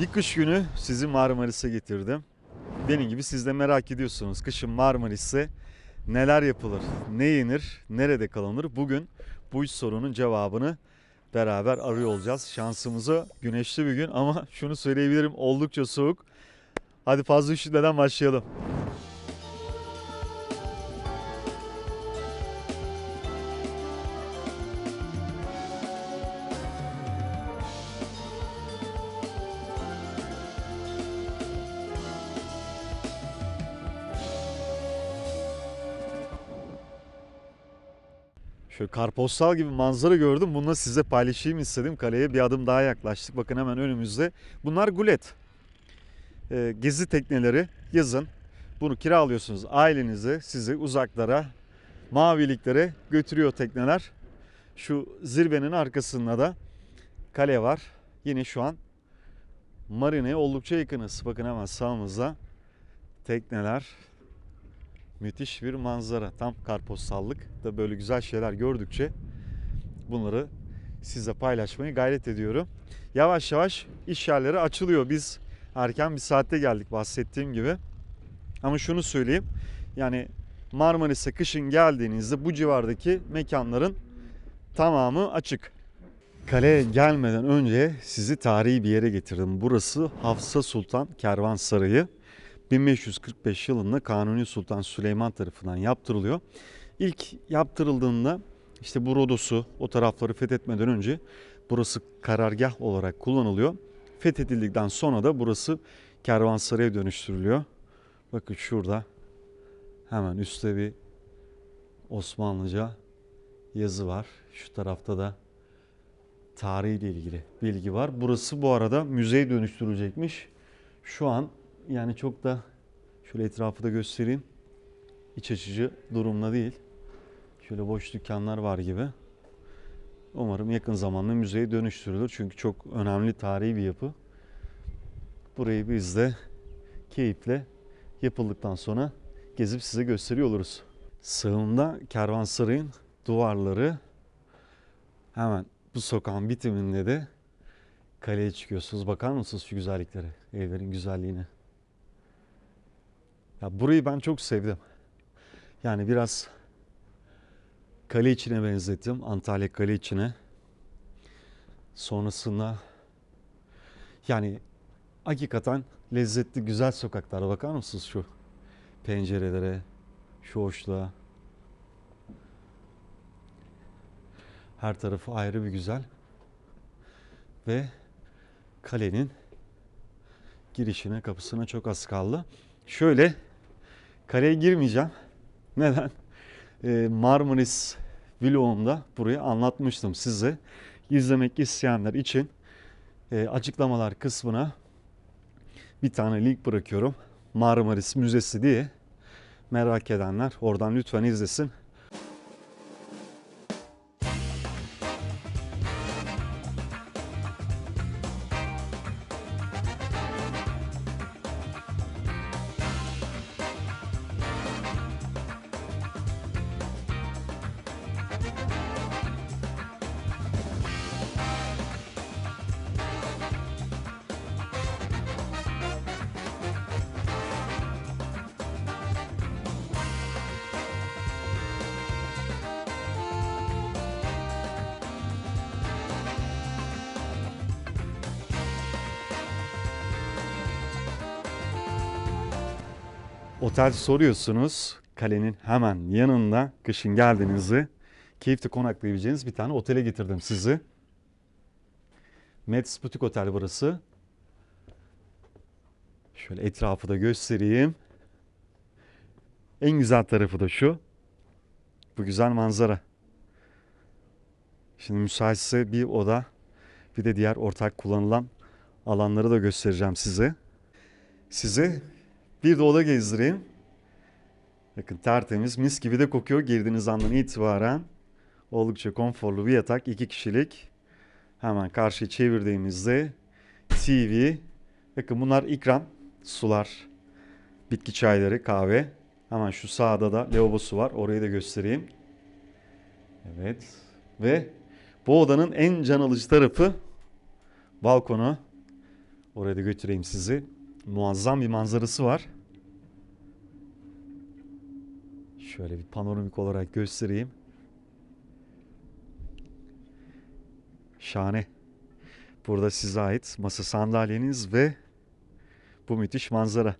Bir kış günü sizi Marmaris'e getirdim. Benim gibi siz de merak ediyorsunuz. Kışın Marmaris'te neler yapılır, ne yenir, nerede kalınır? Bugün bu sorunun cevabını beraber arıyor olacağız. Şansımıza güneşli bir gün ama şunu söyleyebilirim oldukça soğuk. Hadi fazla üşütmeden başlayalım. Karpostal gibi manzara gördüm. Bunu size paylaşayım istedim. Kaleye bir adım daha yaklaştık. Bakın hemen önümüzde. Bunlar gulet. Ee, gezi tekneleri yazın. Bunu kiralıyorsunuz ailenize, sizi uzaklara, maviliklere götürüyor tekneler. Şu zirvenin arkasında da kale var. Yine şu an marineye oldukça yakınız. Bakın hemen sağımızda tekneler, Müthiş bir manzara. Tam karpostallık da böyle güzel şeyler gördükçe bunları size paylaşmayı gayret ediyorum. Yavaş yavaş iş yerleri açılıyor. Biz erken bir saatte geldik bahsettiğim gibi. Ama şunu söyleyeyim. Yani Marmaris'e kışın geldiğinizde bu civardaki mekanların tamamı açık. Kaleye gelmeden önce sizi tarihi bir yere getirdim. Burası Hafsa Sultan Kervansarayı. 1545 yılında Kanuni Sultan Süleyman tarafından yaptırılıyor. İlk yaptırıldığında işte bu Rodos'u o tarafları fethetmeden önce burası karargah olarak kullanılıyor. Fethedildikten sonra da burası kervansaraya dönüştürülüyor. Bakın şurada hemen üstte bir Osmanlıca yazı var. Şu tarafta da tarihiyle ilgili bilgi var. Burası bu arada müzeye dönüştürülecekmiş. Şu an yani çok da şöyle etrafı da göstereyim. İç açıcı durumda değil. Şöyle boş dükkanlar var gibi. Umarım yakın zamanda müzeye dönüştürülür. Çünkü çok önemli tarihi bir yapı. Burayı biz de keyifle yapıldıktan sonra gezip size gösteriyor oluruz. Sağımda Kervansaray'ın duvarları hemen bu sokağın bitiminde de kaleye çıkıyorsunuz. Bakar mısınız şu güzelliklere, evlerin güzelliğine? Ya burayı ben çok sevdim. Yani biraz kale içine benzettim. Antalya kale içine. Sonrasında yani hakikaten lezzetli güzel sokaklara bakar mısınız şu pencerelere, şu hoşluğa. Her tarafı ayrı bir güzel. Ve kalenin girişine, kapısına çok az kaldı. Şöyle kaleye girmeyeceğim. Neden? Ee, Marmaris vlogumda burayı anlatmıştım size. İzlemek isteyenler için e, açıklamalar kısmına bir tane link bırakıyorum. Marmaris Müzesi diye merak edenler oradan lütfen izlesin. Otel soruyorsunuz. Kalenin hemen yanında kışın geldiğinizde keyifli konaklayabileceğiniz bir tane otele getirdim sizi. Mets Butik Otel burası. Şöyle etrafı da göstereyim. En güzel tarafı da şu. Bu güzel manzara. Şimdi müsaitse bir oda bir de diğer ortak kullanılan alanları da göstereceğim size. Size bir de oda gezdireyim. Bakın tertemiz, mis gibi de kokuyor girdiğiniz andan itibaren. Oldukça konforlu bir yatak, iki kişilik. Hemen karşıya çevirdiğimizde TV. Bakın bunlar ikram, sular, bitki çayları, kahve. Hemen şu sağda da lavabosu var. Orayı da göstereyim. Evet. Ve bu odanın en can alıcı tarafı balkonu. Oraya da götüreyim sizi. Muazzam bir manzarası var. Şöyle bir panoramik olarak göstereyim. Şahane. Burada size ait masa sandalyeniz ve bu müthiş manzara.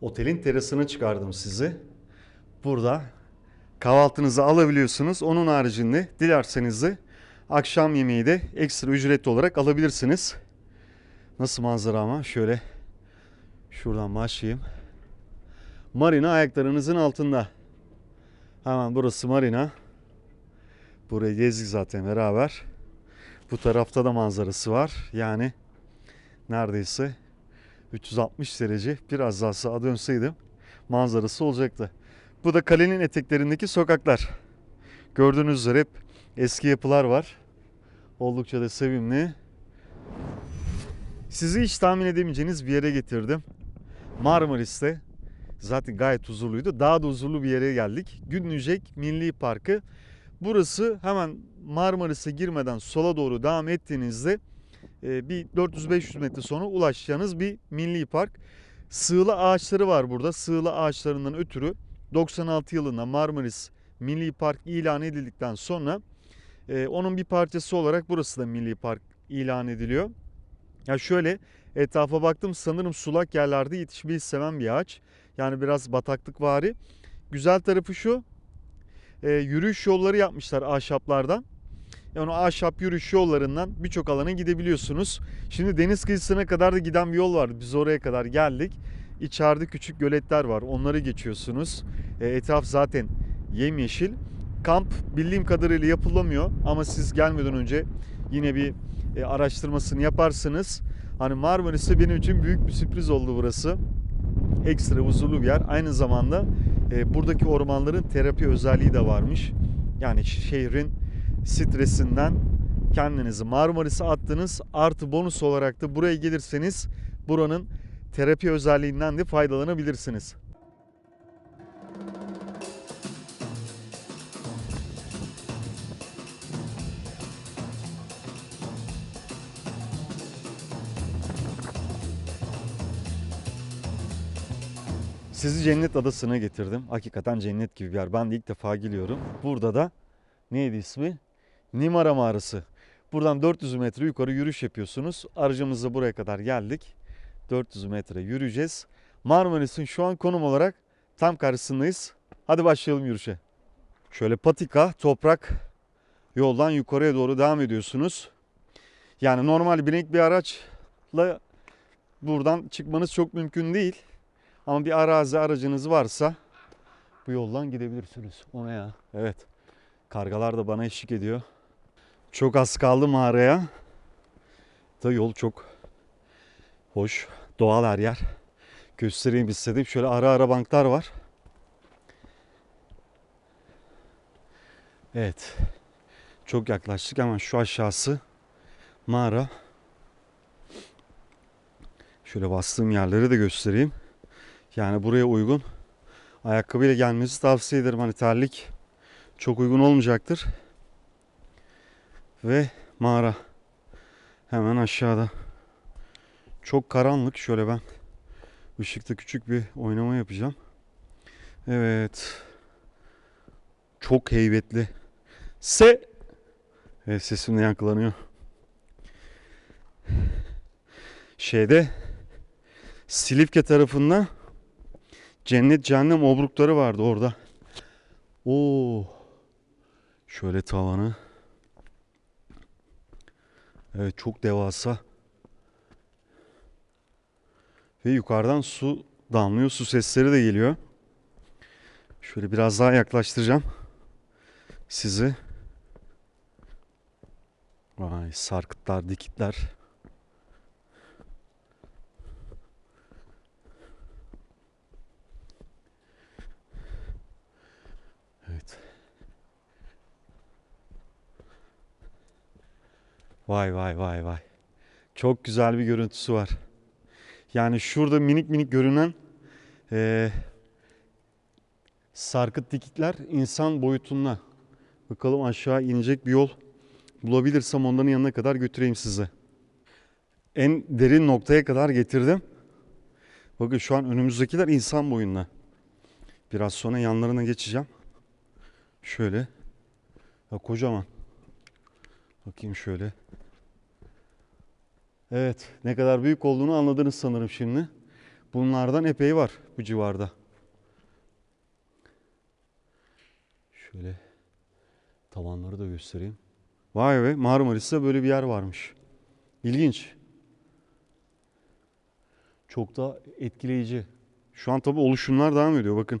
Otelin terasına çıkardım sizi. Burada kahvaltınızı alabiliyorsunuz. Onun haricinde dilerseniz de akşam yemeği de ekstra ücretli olarak alabilirsiniz. Nasıl manzara ama şöyle şuradan başlayayım. Marina ayaklarınızın altında. Hemen burası marina. Burayı gezdik zaten beraber. Bu tarafta da manzarası var. Yani neredeyse 360 derece biraz daha sağa dönseydim manzarası olacaktı. Bu da kalenin eteklerindeki sokaklar. Gördüğünüz üzere hep eski yapılar var. Oldukça da sevimli. Sizi hiç tahmin edemeyeceğiniz bir yere getirdim. Marmaris'te zaten gayet huzurluydu. Daha da huzurlu bir yere geldik. Günlücek Milli Parkı. Burası hemen Marmaris'e girmeden sola doğru devam ettiğinizde e, bir 400-500 metre sonra ulaşacağınız bir milli park. Sığla ağaçları var burada. Sığla ağaçlarından ötürü 96 yılında Marmaris Milli Park ilan edildikten sonra e, onun bir parçası olarak burası da Milli Park ilan ediliyor. Ya şöyle etrafa baktım sanırım sulak yerlerde yetişmeyi seven bir ağaç. Yani biraz bataklık vari. Güzel tarafı şu e, yürüyüş yolları yapmışlar ahşaplardan. Yani o ahşap yürüyüş yollarından birçok alana gidebiliyorsunuz. Şimdi deniz kıyısına kadar da giden bir yol var. Biz oraya kadar geldik. İçeride küçük göletler var. Onları geçiyorsunuz. E, etraf zaten yemyeşil. Kamp bildiğim kadarıyla yapılamıyor ama siz gelmeden önce yine bir e, araştırmasını yaparsınız. Hani Marmaris'te benim için büyük bir sürpriz oldu burası. Ekstra huzurlu bir yer. Aynı zamanda e, buradaki ormanların terapi özelliği de varmış. Yani şehrin stresinden kendinizi Marmaris'e attınız. Artı bonus olarak da buraya gelirseniz buranın terapi özelliğinden de faydalanabilirsiniz. Sizi Cennet Adası'na getirdim. Hakikaten cennet gibi bir yer. Ben de ilk defa geliyorum. Burada da neydi ismi? Nimara Mağarası. Buradan 400 metre yukarı yürüyüş yapıyorsunuz. Aracımızla buraya kadar geldik. 400 metre yürüyeceğiz. Marmaris'in şu an konum olarak tam karşısındayız. Hadi başlayalım yürüyüşe. Şöyle patika, toprak yoldan yukarıya doğru devam ediyorsunuz. Yani normal binek bir araçla buradan çıkmanız çok mümkün değil. Ama bir arazi aracınız varsa bu yoldan gidebilirsiniz. O ne ya? Evet. Kargalar da bana eşlik ediyor. Çok az kaldı mağaraya. Da yol çok hoş. Doğal her yer. Göstereyim istedim. Şöyle ara ara banklar var. Evet. Çok yaklaştık ama şu aşağısı mağara. Şöyle bastığım yerleri de göstereyim. Yani buraya uygun ayakkabıyla gelmenizi tavsiye ederim. Hani terlik çok uygun olmayacaktır. Ve mağara hemen aşağıda. Çok karanlık. Şöyle ben ışıkta küçük bir oynama yapacağım. Evet. Çok heybetli. Se Evet sesim de yankılanıyor. Şeyde Silifke tarafında Cennet cehennem obrukları vardı orada. Oo. Şöyle tavanı. Evet çok devasa. Ve yukarıdan su damlıyor. Su sesleri de geliyor. Şöyle biraz daha yaklaştıracağım sizi. Vay sarkıtlar, dikitler. Vay vay vay vay. Çok güzel bir görüntüsü var. Yani şurada minik minik görünen eee, sarkıt dikitler insan boyutunda. Bakalım aşağı inecek bir yol bulabilirsem onların yanına kadar götüreyim sizi. en derin noktaya kadar getirdim. Bakın şu an önümüzdekiler insan boyunda. Biraz sonra yanlarına geçeceğim. Şöyle. Ya kocaman. Bakayım şöyle. Evet, ne kadar büyük olduğunu anladınız sanırım şimdi. Bunlardan epey var bu civarda. Şöyle tavanları da göstereyim. Vay be Marmaris'te böyle bir yer varmış. İlginç. Çok da etkileyici. Şu an tabi oluşumlar devam ediyor bakın.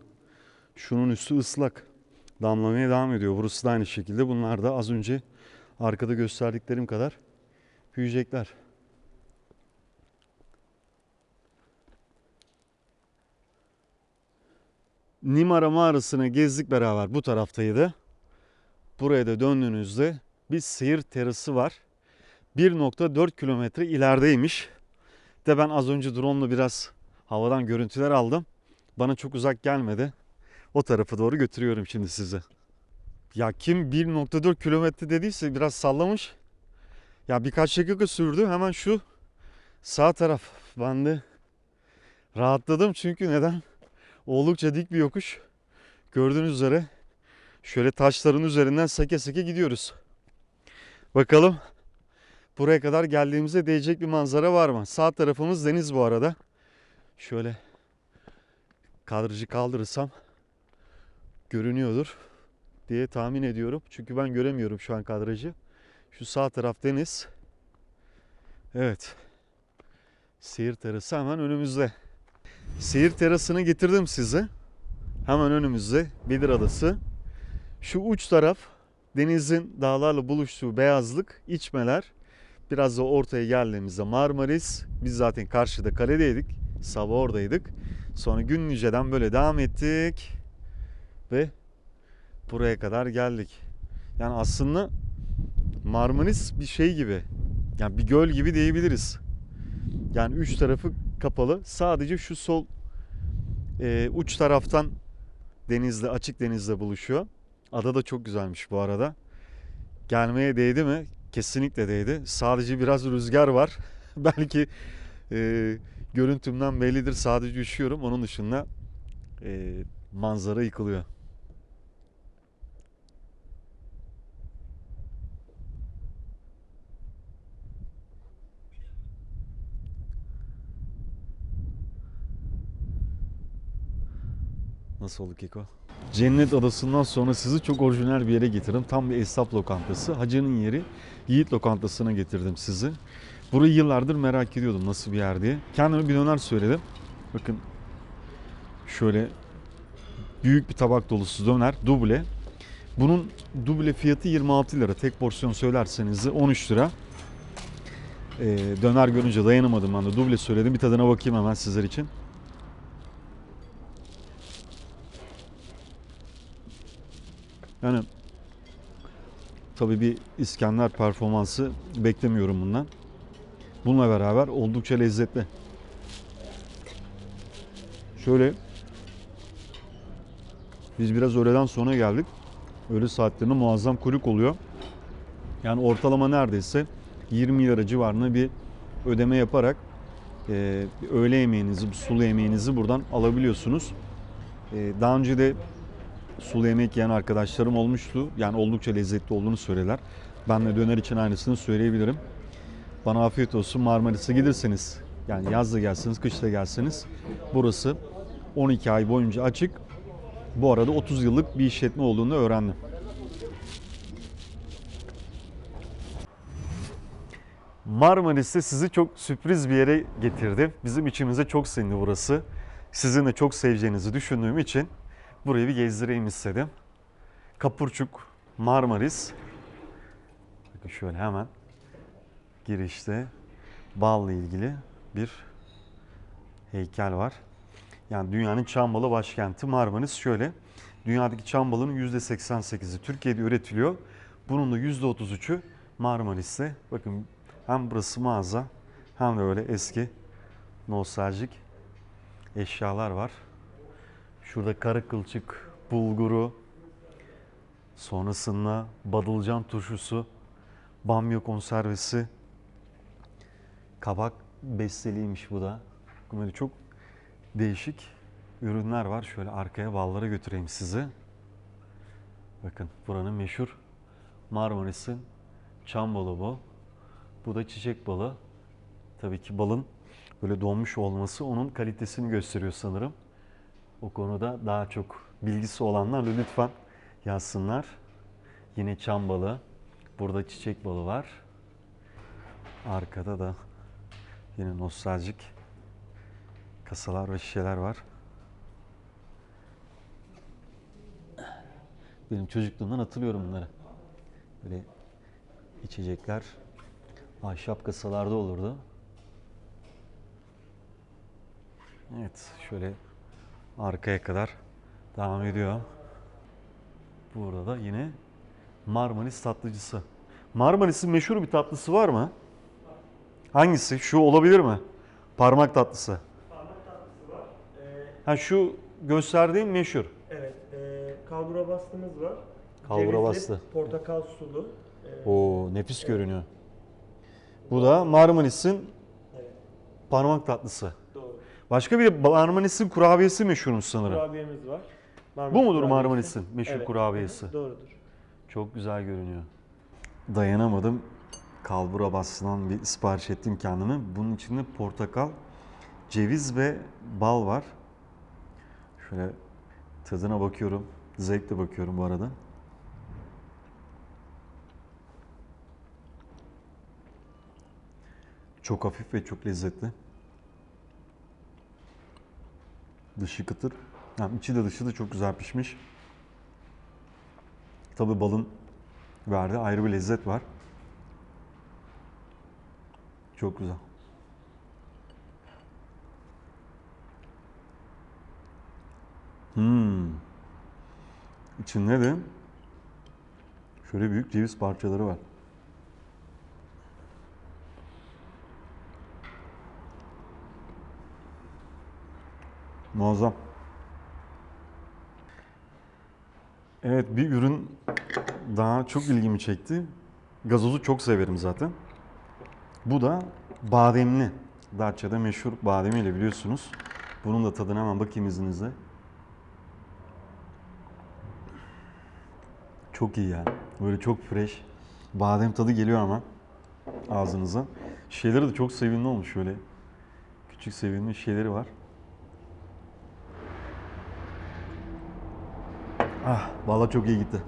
Şunun üstü ıslak. Damlamaya devam ediyor. Burası da aynı şekilde. Bunlar da az önce arkada gösterdiklerim kadar büyüyecekler. Nimara mağarasını gezdik beraber bu taraftaydı. Buraya da döndüğünüzde bir seyir terası var. 1.4 kilometre ilerideymiş. De ben az önce drone'la biraz havadan görüntüler aldım. Bana çok uzak gelmedi. O tarafa doğru götürüyorum şimdi sizi. Ya kim 1.4 kilometre dediyse biraz sallamış. Ya birkaç dakika sürdü. Hemen şu sağ taraf. Ben de rahatladım çünkü neden? Oldukça dik bir yokuş. Gördüğünüz üzere şöyle taşların üzerinden seke seke gidiyoruz. Bakalım buraya kadar geldiğimizde değecek bir manzara var mı? Sağ tarafımız deniz bu arada. Şöyle kadrajı kaldırırsam görünüyordur diye tahmin ediyorum. Çünkü ben göremiyorum şu an kadrajı. Şu sağ taraf deniz. Evet. Seyir terası hemen önümüzde. Seyir terasını getirdim size. Hemen önümüzde Bedir Adası. Şu uç taraf denizin dağlarla buluştuğu beyazlık, içmeler. Biraz da ortaya geldiğimizde Marmaris. Biz zaten karşıda kaledeydik. Sabah oradaydık. Sonra Günlüce'den böyle devam ettik. Ve buraya kadar geldik. Yani aslında Marmaris bir şey gibi. Yani bir göl gibi diyebiliriz. Yani üç tarafı kapalı. Sadece şu sol e, uç taraftan denizle açık denizle buluşuyor. Ada da çok güzelmiş bu arada. Gelmeye değdi mi? Kesinlikle değdi. Sadece biraz rüzgar var. Belki e, görüntümden bellidir. Sadece üşüyorum. Onun dışında e, manzara yıkılıyor. Nasıl oldu Keko? Cennet Adası'ndan sonra sizi çok orijinal bir yere getirdim. Tam bir esnaf lokantası. Hacı'nın yeri Yiğit Lokantası'na getirdim sizi. Burayı yıllardır merak ediyordum nasıl bir yer diye. Kendime bir döner söyledim. Bakın şöyle büyük bir tabak dolusu döner, duble. Bunun duble fiyatı 26 lira. Tek porsiyon söylerseniz de 13 lira. Ee, döner görünce dayanamadım ben de duble söyledim. Bir tadına bakayım hemen sizler için. Yani tabii bir İskender performansı beklemiyorum bundan. Bununla beraber oldukça lezzetli. Şöyle biz biraz öğleden sonra geldik. Öğle saatlerinde muazzam kuyruk oluyor. Yani ortalama neredeyse 20 lira civarında bir ödeme yaparak e, öğle yemeğinizi, sulu yemeğinizi buradan alabiliyorsunuz. E, daha önce de sulu yemek yiyen arkadaşlarım olmuştu. Yani oldukça lezzetli olduğunu söylediler. Ben de döner için aynısını söyleyebilirim. Bana afiyet olsun. Marmaris'e giderseniz yani yazda gelseniz, kışta gelseniz burası 12 ay boyunca açık. Bu arada 30 yıllık bir işletme olduğunu öğrendim. Marmaris'te sizi çok sürpriz bir yere getirdim. Bizim içimize çok sindi burası. Sizin de çok seveceğinizi düşündüğüm için burayı bir gezdireyim istedim. Kapurçuk Marmaris. Bakın şöyle hemen girişte balla ilgili bir heykel var. Yani dünyanın çam balı başkenti Marmaris şöyle. Dünyadaki çam balının %88'i Türkiye'de üretiliyor. Bunun da %33'ü Marmaris'te. Bakın hem burası mağaza hem de öyle eski nostaljik eşyalar var. Şurada kara kılçık, bulguru, sonrasında badılcan turşusu, bamya konservesi, Kabak besteliymiş bu da. Böyle çok değişik ürünler var. Şöyle arkaya ballara götüreyim sizi. Bakın buranın meşhur Marmaris'in çam balı bu. Bu da çiçek balı. Tabii ki balın böyle donmuş olması onun kalitesini gösteriyor sanırım. O konuda daha çok bilgisi olanlar lütfen yazsınlar. Yine çam balı. Burada çiçek balı var. Arkada da yine nostaljik kasalar ve şişeler var. Benim çocukluğumdan hatırlıyorum bunları. Böyle içecekler ahşap kasalarda olurdu. Evet, şöyle arkaya kadar devam ediyor. Burada da yine Marmaris tatlıcısı. Marmaris'in meşhur bir tatlısı var mı? Hangisi? Şu olabilir mi? Parmak tatlısı. Parmak tatlısı var. Ee, Ha şu gösterdiğim meşhur. evet, e, kalbura bastımız var. Kalbura bastı. Portakal sulu. Ee, Oo nefis görünüyor. Bu da Marmaris'in Evet, parmak tatlısı. Başka bir Marmaris'in kurabiyesi meşhurmuş sanırım. Kurabiyemiz var. Marmaris Bu mudur. Marmaris'in meşhur Evet, kurabiyesi? evet, Doğrudur. Çok güzel görünüyor. Dayanamadım. Kalbura bastılan bir sipariş ettim kendime. Bunun içinde portakal, ceviz ve bal var. Şöyle tadına bakıyorum. Zevkle bakıyorum bu arada. Çok hafif ve çok lezzetli. Dışı kıtır. Yani içi de dışı da çok güzel pişmiş. Tabii balın verdiği ayrı bir lezzet var. Çok güzel. Hmm. İçinde de şöyle büyük ceviz parçaları var. Muazzam. Evet bir ürün daha çok ilgimi çekti. Gazozu çok severim zaten. Bu da bademli. Datça'da meşhur bademiyle biliyorsunuz. Bunun da tadına hemen bakayım izninizle. Çok iyi yani. Böyle çok fresh. Badem tadı geliyor ama ağzınıza. Şeyleri de çok sevimli olmuş şöyle. Küçük sevimli şeyleri var. Ah, valla çok iyi gitti.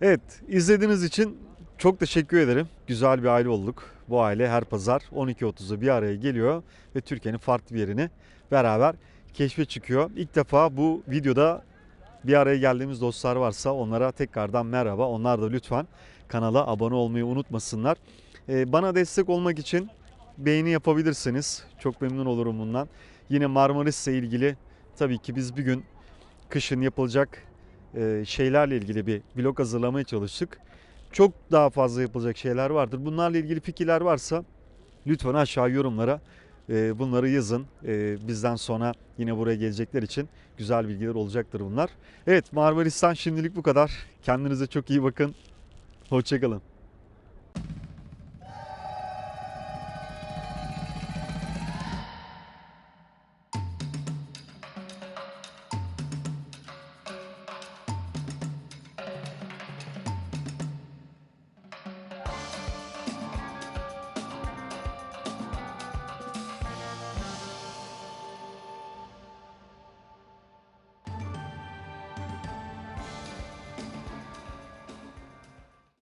Evet, izlediğiniz için çok teşekkür ederim. Güzel bir aile olduk. Bu aile her pazar 12.30'da bir araya geliyor ve Türkiye'nin farklı bir yerini beraber keşfe çıkıyor. İlk defa bu videoda bir araya geldiğimiz dostlar varsa onlara tekrardan merhaba. Onlar da lütfen kanala abone olmayı unutmasınlar. Ee, bana destek olmak için beğeni yapabilirsiniz. Çok memnun olurum bundan. Yine Marmaris'le ilgili tabii ki biz bir gün kışın yapılacak şeylerle ilgili bir blog hazırlamaya çalıştık. Çok daha fazla yapılacak şeyler vardır. Bunlarla ilgili fikirler varsa lütfen aşağı yorumlara e, bunları yazın. E, Bizden sonra yine buraya gelecekler için güzel bilgiler olacaktır bunlar. Evet Marmaris'ten şimdilik bu kadar. Kendinize çok iyi bakın. Hoşçakalın.